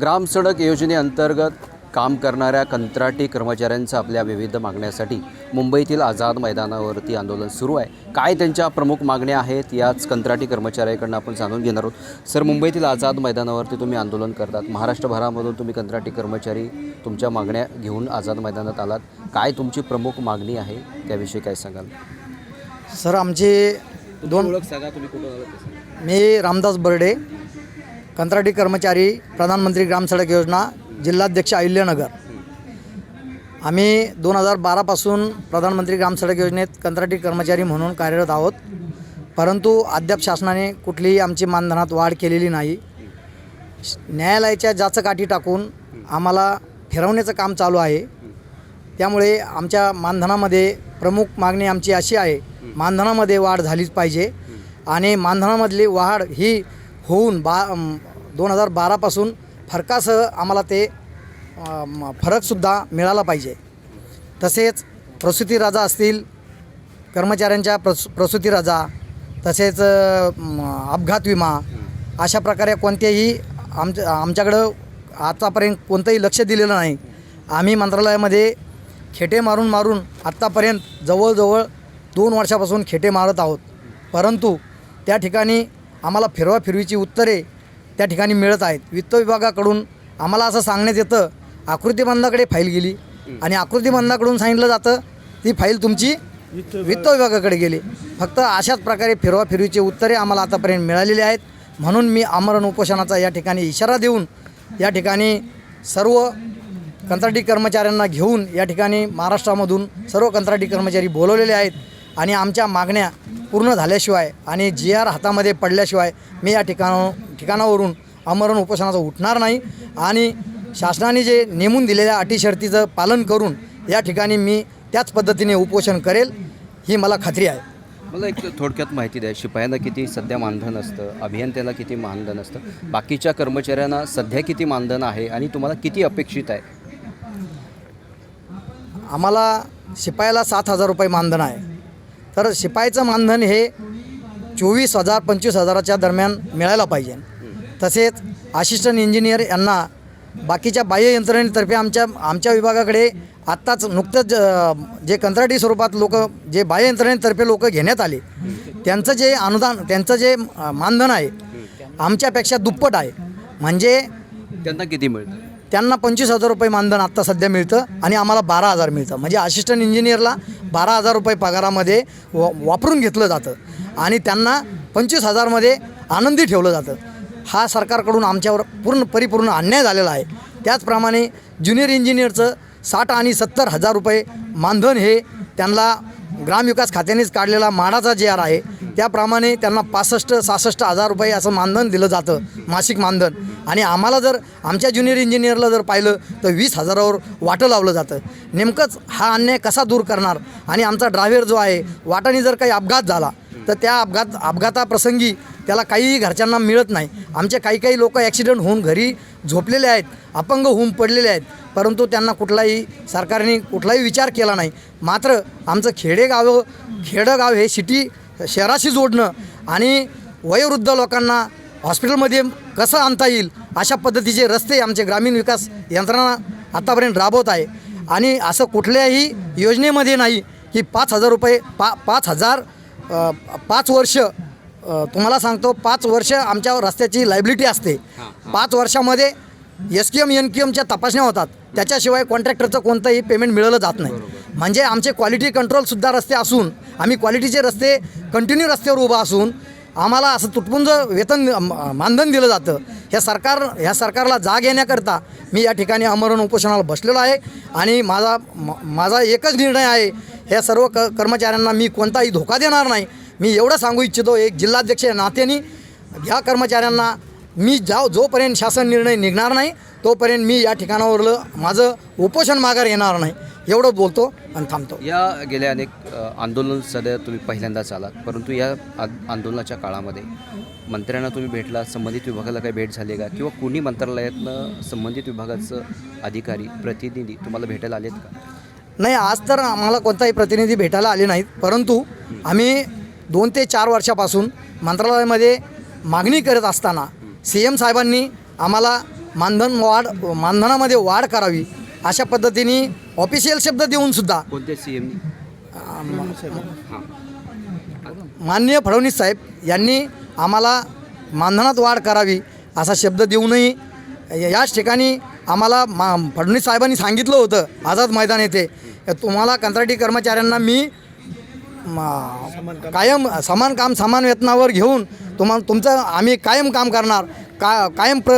ग्रामसडक योजनेअंतर्गत काम करणाऱ्या कंत्राटी कर्मचाऱ्यांचं आपल्या विविध मागण्यासाठी मुंबईतील आझाद मैदानावरती आंदोलन सुरू आहे. काय त्यांच्या प्रमुख मागण्या आहेत याच कंत्राटी कर्मचाऱ्याकडनं आपण जाणून घेणार आहोत. सर मुंबईतील आझाद मैदानावरती तुम्ही आंदोलन करतात. महाराष्ट्रभरामधून तुम्ही कंत्राटी कर्मचारी तुमच्या मागण्या घेऊन आझाद मैदानात आलात. काय तुमची प्रमुख मागणी आहे? त्याविषयी काय सांगाल? सर आमचे दोन ओळख सांगा तुम्ही कुठून आलात मी रामदास बर्डे कंत्राटी कर्मचारी प्रधानमंत्री ग्राम सडक योजना जिल्हाध्यक्ष अहिल्यानगर. आम्ही दोन हजार बारापासून प्रधानमंत्री ग्राम सडक योजनेत कंत्राटी कर्मचारी म्हणून कार्यरत आहोत. परंतु अद्याप शासनाने कुठलीही आमची मानधनात वाढ केलेली नाही. न्यायालयाच्या जाचं काठी टाकून आम्हाला फिरवण्याचं काम चालू आहे. त्यामुळे आमच्या मानधनामध्ये प्रमुख मागणी आमची अशी आहे मानधनामध्ये वाढ झालीच पाहिजे आणि मानधनामधली वाढ ही होऊन बा दोन हजार बारापासून फरकासह आम्हाला ते फरकसुद्धा मिळाला पाहिजे. तसेच प्रसूती राजा असतील कर्मचाऱ्यांच्या प्रस प्रसूती राजा तसेच अपघात विमा अशा प्रकारे कोणत्याही आमच्या आमच्याकडं आतापर्यंत कोणतंही लक्ष दिलेलं नाही. आम्ही मंत्रालयामध्ये खेटे मारून मारून आत्तापर्यंत जवळजवळ दोन वर्षापासून खेटे मारत आहोत. परंतु त्या ठिकाणी आम्हाला फिरवा फिरवीची उत्तरे त्या ठिकाणी मिळत आहेत. वित्त विभागाकडून आम्हाला असं सांगण्यात येतं आकृतीबंधाकडे फाईल गेली. आणि आकृतीबंधाकडून सांगितलं जातं ती फाईल तुमची वित्त विभागाकडे गेली. फक्त अशाच प्रकारे फिरवाफिरवीचे उत्तरे आम्हाला आतापर्यंत मिळालेली आहेत. म्हणून मी आमरण उपोषणाचा या ठिकाणी इशारा देऊन या ठिकाणी सर्व कंत्राटी कर्मचाऱ्यांना घेऊन या ठिकाणी महाराष्ट्रामधून सर्व कंत्राटी कर्मचारी बोलवलेले आहेत. आणि आमच्या मागण्या पूर्ण झाल्याशिवाय आणि जी आर हातामध्ये पडल्याशिवाय मी या ठिकाण ठिकाणावरून आमरण उपोषणाचं उठणार नाही. आणि शासनाने जे नेमून दिलेल्या अटी शर्तीचं पालन करून या ठिकाणी मी त्याच पद्धतीने उपोषण करेल ही मला खात्री आहे. मला एक थोडक्यात माहिती द्या शिपायांना किती सध्या मानधन असतं अभियंत्याला किती मानधन असतं बाकीच्या कर्मचाऱ्यांना सध्या किती मानधन आहे आणि तुम्हाला किती अपेक्षित आहे? आम्हाला शिपायाला सात हजार रुपये मानधन आहे. तर शिपाईचं मानधन हे चोवीस हजार पंचवीस हजाराच्या दरम्यान मिळायला पाहिजे. तसेच असिस्टंट इंजिनियर यांना बाकीच्या बाह्य यंत्रणेतर्फे आमच्या आमच्या विभागाकडे आत्ताच नुकतंच जे कंत्राटी स्वरूपात लोक जे बाह्य यंत्रणेतर्फे लोक घेण्यात आले त्यांचं जे अनुदान त्यांचं जे मानधन आहे आमच्यापेक्षा दुप्पट आहे. म्हणजे त्यांना किती मिळतं? त्यांना पंचवीस हजार रुपये मानधन आत्ता सध्या मिळतं आणि आम्हाला बारा हजार मिळतं. म्हणजे असिस्टंट इंजिनियरला बारा हजार रुपये पगारामध्ये वा वापरून घेतलं जातं आणि त्यांना पंचवीस हजारमध्ये आनंदी ठेवलं जातं. हा सरकारकडून आमच्यावर पूर्ण परिपूर्ण अन्याय झालेला आहे. त्याचप्रमाणे ज्युनियर इंजिनियरचं साठ आणि सत्तर हजार रुपये मानधन हे त्यांना ग्रामविकास खात्यानेच काढलेला माडाचा जे आर आहे त्याप्रमाणे त्यांना पासष्ट सहासष्ट हजार रुपये असं मानधन दिलं जातं मासिक मानधन. आणि आम्हाला जर आमच्या ज्युनियर इंजिनियरला जर पाहिलं तर वीस हजारावर वाटं लावलं जातं. नेमकंच हा अन्याय कसा दूर करणार? आणि आमचा ड्रायव्हर जो आहे वाटाने जर काही अपघात झाला तर त्या अपघात अपघाताप्रसंगी त्याला काहीही घरच्यांना मिळत नाही. आमचे काही काही लोक ॲक्सिडेंट होऊन घरी झोपलेले आहेत अपंग होऊन पडलेले आहेत. परंतु त्यांना कुठलाही सरकारने कुठलाही विचार केला नाही. मात्र आमचं खेडेगाव खेडगाव हे सिटी शहराशी जोडणं आणि वयोवृद्ध लोकांना हॉस्पिटलमध्ये कसं आणता येईल अशा पद्धतीचे रस्ते आमचे ग्रामीण विकास यंत्रणा आत्तापर्यंत राबवत आहे. आणि असं कुठल्याही योजनेमध्ये नाही की पाच हजार रुपये पा पाच हजार पाच वर्ष तुम्हाला सांगतो पाच वर्ष आमच्या रस्त्याची लायबिलिटी असते. पाच वर्षामध्ये S K M N K एमच्या तपासण्या होतात. त्याच्याशिवाय कॉन्ट्रॅक्टरचं कोणतंही पेमेंट मिळवलं जात नाही. म्हणजे आमचे क्वालिटी कंट्रोलसुद्धा रस्ते असून आम्ही क्वालिटीचे रस्ते कंटिन्यू रस्त्यावर उभा असून आम्हाला असं तुटपुंज वेतन मानधन दिलं जातं. ह्या सरकार ह्या सरकारला जाग येण्याकरता मी या ठिकाणी आमरण उपोषणाला बसलेलो आहे. आणि माझा माझा एकच निर्णय आहे ह्या सर्व क कर्मचाऱ्यांना मी कोणताही धोका देणार नाही. मी एवढं सांगू इच्छितो एक जिल्हाध्यक्ष या नात्याने ह्या कर्मचाऱ्यांना मी जा जोपर्यंत शासन निर्णय निघणार नाही तोपर्यंत मी या ठिकाणावरलं माझं उपोषण माघार येणार नाही. एवढं बोलतो आणि थांबतो. या गेल्या अनेक आंदोलन सध्या तुम्ही पहिल्यांदाच आलात परंतु या आंदोलनाच्या काळामध्ये मंत्र्यांना तुम्ही भेटला संबंधित विभागाला काही भेट झाली का? किंवा कुणी मंत्रालयातनं संबंधित विभागाचं अधिकारी प्रतिनिधी तुम्हाला भेटायला आलेत का? नाही आज तर आम्हाला कोणताही प्रतिनिधी भेटायला आले नाहीत परंतु आम्ही दोन ते चार वर्षापासून मंत्रालयामध्ये मागणी करत असताना सी एम साहेबांनी आम्हाला मानधन वाढ मानधनामध्ये वाढ करावी अशा पद्धतीने ऑफिशियल शब्द देऊनसुद्धा कोणत्या सी एम माननीय फडणवीस साहेब यांनी आम्हाला मानधनात वाढ करावी असा शब्द देऊनही याच ठिकाणी आम्हाला मा फडणवीस साहेबांनी सांगितलं होतं आझाद मैदान येथे. तुम्हाला कंत्राटी कर्मचाऱ्यांना मी म- कायम समान काम समान वेतनावर घेऊन तुम्हाला तुमचं आम्ही कायम काम करणार का कायम प्र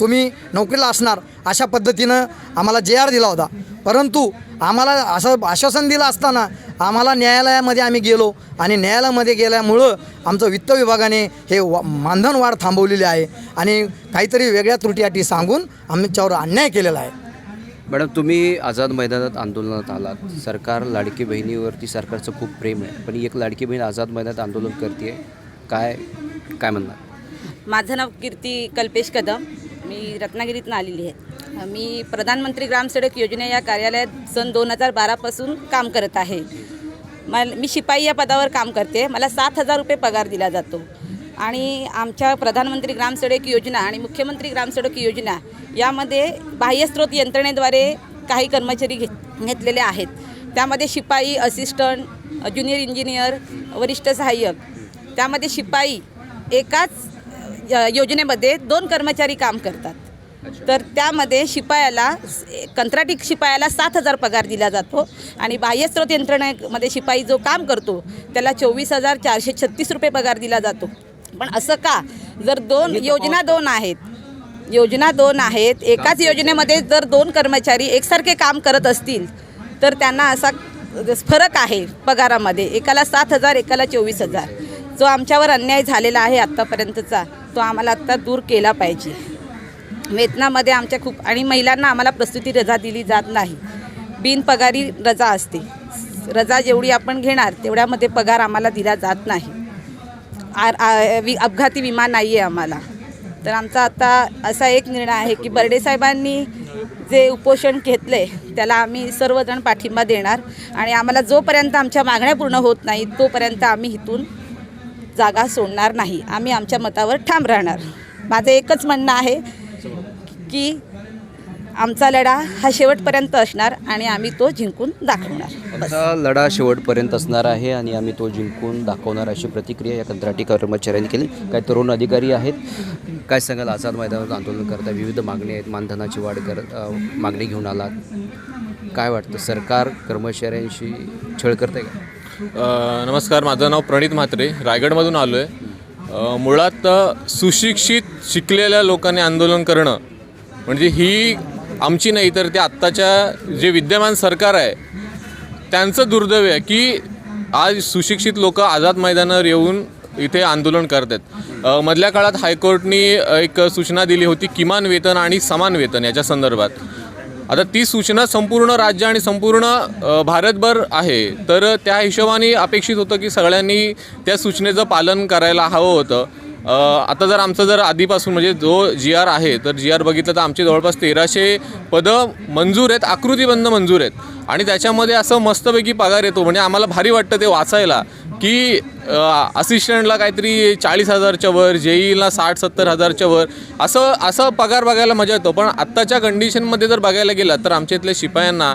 तुम्ही नोकरीला असणार अशा पद्धतीनं आम्हाला जे आर दिला होता. परंतु आम्हाला असं आश्वासन दिलं असताना आम्हाला न्यायालयामध्ये आम्ही गेलो आणि न्यायालयामध्ये गेल्यामुळं आमचं वित्त विभागाने हे वा मानधन वाढ थांबवलेली आहे आणि काहीतरी वेगळ्या त्रुटी सांगून आमच्यावर अन्याय केलेला आहे. मॅडम तुम्ही आझाद मैदानात आंदोलनात आलात. सरकार लाडकी बहिणीवरती सरकारचं खूप प्रेम आहे. पण एक लाडकी बहीण आझाद मैदानात आंदोलन करते काय काय म्हणणार? माझं नाव कीर्ती कल्पेश कदम. मी रत्नागिरीतून आलेली आहे. मी प्रधानमंत्री ग्रामसडक योजना या कार्यालयात सन दोन हजार बारापासून काम करत आहे. मला मी शिपाई या पदावर काम करते. मला सात हजार रुपये पगार दिला जातो. आणि आमच्या प्रधानमंत्री ग्रामसडक योजना आणि मुख्यमंत्री ग्रामसडक योजना यामध्ये बाह्यस्रोत यंत्रणेद्वारे काही कर्मचारी घेत घेतलेले आहेत. त्यामध्ये शिपाई असिस्टंट ज्युनियर इंजिनियर वरिष्ठ सहाय्यक. त्यामध्ये शिपाई एकाच योजनेमध्ये दोन कर्मचारी काम करतात. तर त्यामध्ये शिपायाला कंत्राटी शिपायाला सात हजार पगार दिला जातो आणि बाह्यस्रोत यंत्रणेमध्ये शिपाई जो काम करतो त्याला चोवीस हजार चारशे छत्तीस रुपये पगार दिला जातो. पण असं का? जर दोन योजना दोन आहेत योजना दोन आहेत एकाच योजनेमध्ये जर दोन कर्मचारी एकसारखे काम करत असतील तर त्यांना असा फरक आहे पगारामध्ये. एकाला सात हजार एकाला चोवीस हजार. जो आमच्यावर अन्याय झालेला आहे आत्तापर्यंतचा तो आम्हाला आत्ता दूर केला पाहिजे. वेतनामध्ये आमच्या खूप आणि महिलांना आम्हाला प्रस्तुती रजा दिली जात नाही. बिनपगारी रजा असते. रजा जेवढी आपण घेणार तेवढ्यामध्ये पगार आम्हाला दिला जात नाही. आर आ- वि अपघाती विमा नाही आहे आम्हाला. तर आमचा आता असा एक निर्णय आहे की बर्डे साहेबांनी जे उपोषण घेतले त्याला आम्ही सर्वजण पाठिंबा देणार आणि आम्हाला जोपर्यंत आमच्या मागण्या पूर्ण होत नाही तोपर्यंत आम्ही इथून जागा सोडणार नाही. आम्ही आमच्या मतावर ठाम राहणार. माझं एकच म्हणणं आहे की आमचा लढा हा शेवटपर्यंत असणार आणि आम्ही तो जिंकून दाखवणार. आमचा लढा शेवटपर्यंत असणार आहे आणि आम्ही तो जिंकून दाखवणार अशी प्रतिक्रिया या कंत्राटी कर्मचाऱ्यांनी केली. काही तरुण अधिकारी आहेत. काय सांगाल? आझाद मैदानावर आंदोलन करता विविध मागणी आहेत. मानधनाची वाढ कर अ, मागणी घेऊन आलात. काय वाटतं? सरकार कर्मचाऱ्यांशी छळ करते का? अ, नमस्कार. माझं नाव प्रणित म्हात्रे. रायगडमधून आलो आहे मुळात अ, सुशिक्षित शिकलेल्या लोकांनी आंदोलन करणं म्हणजे ही आमची नाही तर ते आत्ताच्या जे विद्यमान सरकार आहे त्यांचं दुर्दैव आहे की आज सुशिक्षित लोक आझाद मैदानावर येऊन इथे आंदोलन करत आहेत मधल्या काळात हायकोर्टनी एक सूचना दिली होती किमान वेतन आणि समान वेतन याच्या संदर्भात. आता ती सूचना संपूर्ण राज्य आणि संपूर्ण भारतभर आहे. तर त्या हिशोबाने अपेक्षित होतं की सगळ्यांनी त्या सूचनेचं पालन करायला हवं होतं. आता जर आमचं जर आधीपासून म्हणजे जो जी आर आहे तर जी आर बघितलं तर आमचे जवळपास तेराशे पदं मंजूर आहेत आकृतीबंद मंजूर आहेत. आणि त्याच्यामध्ये असं मस्तपैकी पगार येतो म्हणजे आम्हाला भारी वाटतं ते वाचायला. की असिस्टंटला काहीतरी चाळीस हजारच्या वर जेईला साठ सत्तर हजारच्या वर असं असं पगार बघायला मजा येतो. पण आत्ताच्या कंडिशनमध्ये जर बघायला गेलं तर आमच्या इथल्या शिपायांना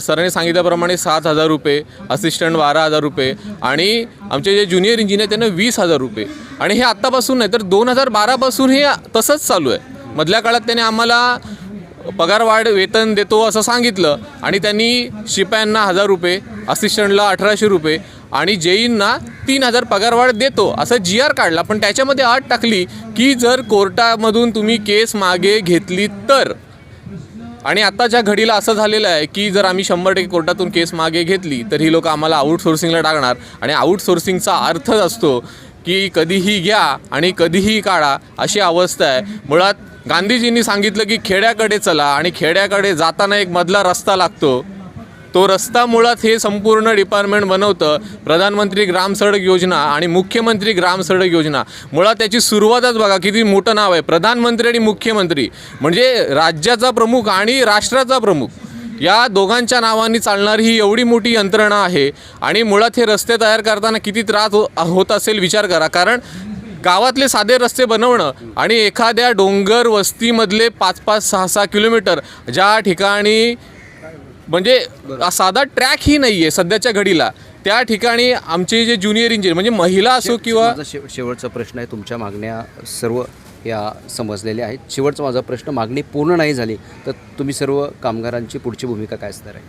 सरांनी सांगितल्याप्रमाणे सात हजार रुपये असिस्टंट बारा हजार रुपये आणि आमचे जे ज्युनियर इंजिनियर त्यांना वीस हजार रुपये. आणि हे आत्तापासून नाही तर दोन हजार बारापासून हे तसंच चालू आहे. मधल्या काळात त्याने आम्हाला पगारवाढ वेतन देतो असं सांगितलं आणि त्यांनी शिपायांना हजार रुपये असिस्टंटला अठराशे रुपये आणि जेईंना तीन हजार पगारवाढ देतो असं जी आर काढला. पण त्याच्यामध्ये अट टाकली की जर कोर्टामधून तुम्ही केस मागे घेतली तर. आणि आत्ताच्या घडीला असं झालेलं आहे की जर आम्ही शंभर टक्के कोर्टातून केस मागे घेतली तर ही लोक आम्हाला आउटसोर्सिंगला टाकणार. आणि आउटसोर्सिंगचा अर्थच असतो की कधीही घ्या आणि कधीही काढा अशी अवस्था आहे. मुळात गांधीजींनी सांगितलं की खेड्याकडे चला आणि खेड्याकडे जाताना एक मधला रस्ता लागतो. तो रस्ता मुळात हे संपूर्ण डिपार्टमेंट बनवतं. प्रधानमंत्री ग्राम सडक योजना आणि मुख्यमंत्री ग्राम सडक योजना. मुळात त्याची सुरुवातच बघा किती मोठं नाव आहे. प्रधानमंत्री आणि मुख्यमंत्री. म्हणजे राज्याचा प्रमुख आणि राष्ट्राचा प्रमुख. या दोघांच्या नावाने चालणारी ही एवढी मोठी यंत्रणा आहे. आणि मुळात हे रस्ते तयार करताना किती त्रास हो होत असेल विचार करा. कारण गावातले साधे रस्ते बनवणं आणि एखाद्या डोंगर वस्तीमधले पाच पाच सहा सहा किलोमीटर ज्या ठिकाणी म्हणजे साधा ट्रॅक ही नाही आहे सध्याच्या घडीला. त्या ठिकाणी आमचे जे ज्युनियर इंजिनियर म्हणजे महिला असो किंवा शेव शेवटचा प्रश्न आहे तुमच्या मागण्या सर्व या समजलेल्या आहेत. शेवटचा माझा प्रश्न मागणी पूर्ण नाही झाली तर तुम्ही सर्व कामगारांची पुढची भूमिका काय असणार आहे?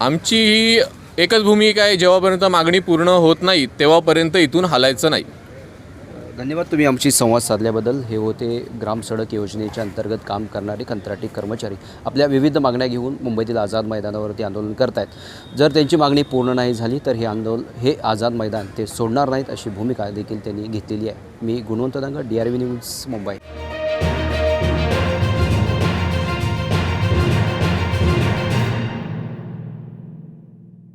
आमची ही एकच भूमिका आहे जेव्हापर्यंत मागणी पूर्ण होत नाही तेव्हापर्यंत इथून हालायचं नाही. धन्यवाद तुम्ही आमची संवाद साधल्याबद्दल. हे होते ग्राम सडक योजनेच्या अंतर्गत काम करणारे कंत्राटी कर्मचारी. आपल्या विविध मागण्या घेऊन मुंबईतील आझाद मैदानावरती आंदोलन करत आहेत जर त्यांची मागणी पूर्ण नाही झाली तर हे आंदोलन हे आझाद मैदान ते सोडणार नाहीत अशी भूमिका देखील त्यांनी घेतलेली आहे. मी Gunwant Dangad D R V news Mumbai.